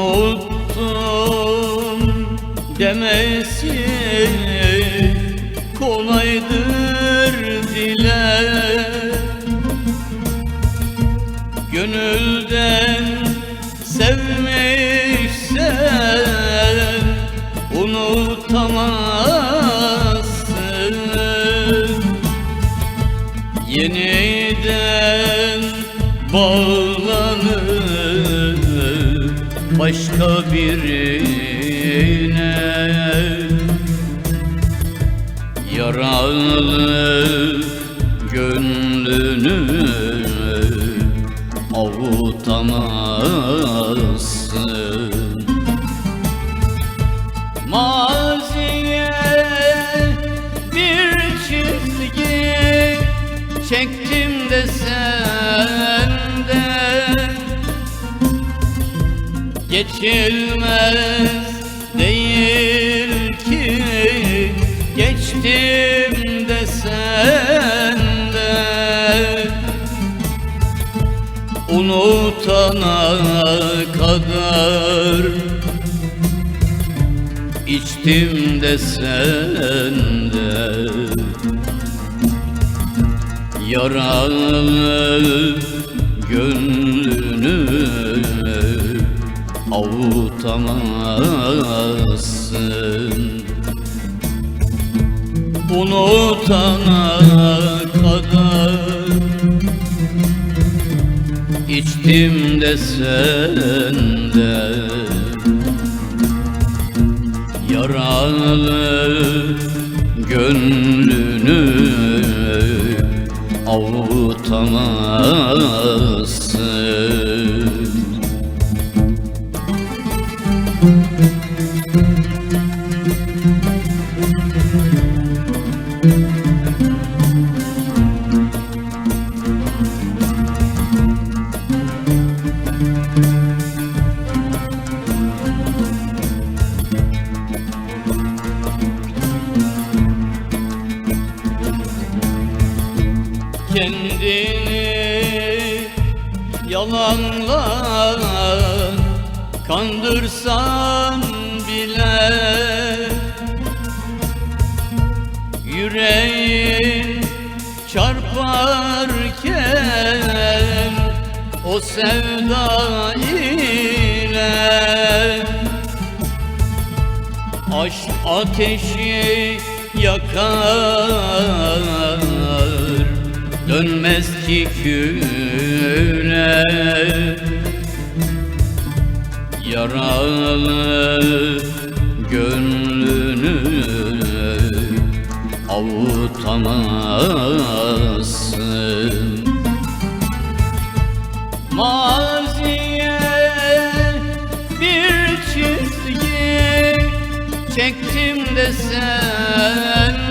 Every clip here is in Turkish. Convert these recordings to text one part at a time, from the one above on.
Unuttum demesi kolaydır dile. Gönülden sevmişsen unutamazsın. Yeniden bağlanır başka birine Yaralı gönlünü avutamazsın Geçilmez değil ki. Geçtim de senden Unutana kadar içtim de senden Yaralı gönlünü avutamazsın. Unutana kadar içtim de senden Yaralı gönlünü avutamazsın Kendini. Yalanla kandırsan bile Yüreğin çarparken o sevda ile Aşk ateşi yakar Dönmez ki küle Yaralı gönlünü avutamazsın. Maziye bir çizgi çektim de senden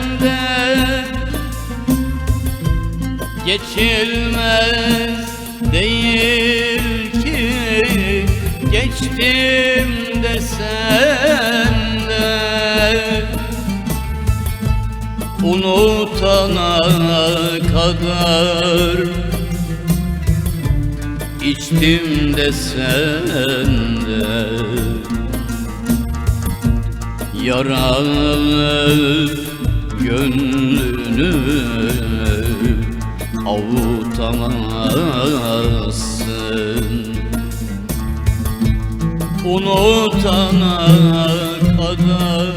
Geçilmez değil ki. Geçtim de senden. Unutana kadar içtim de senden. Yaralı gönlünü avutamazsın. Unutana kadar.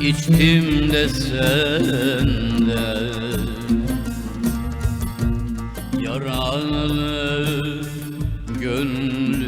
İçtim de senden. Yaralı gönlünü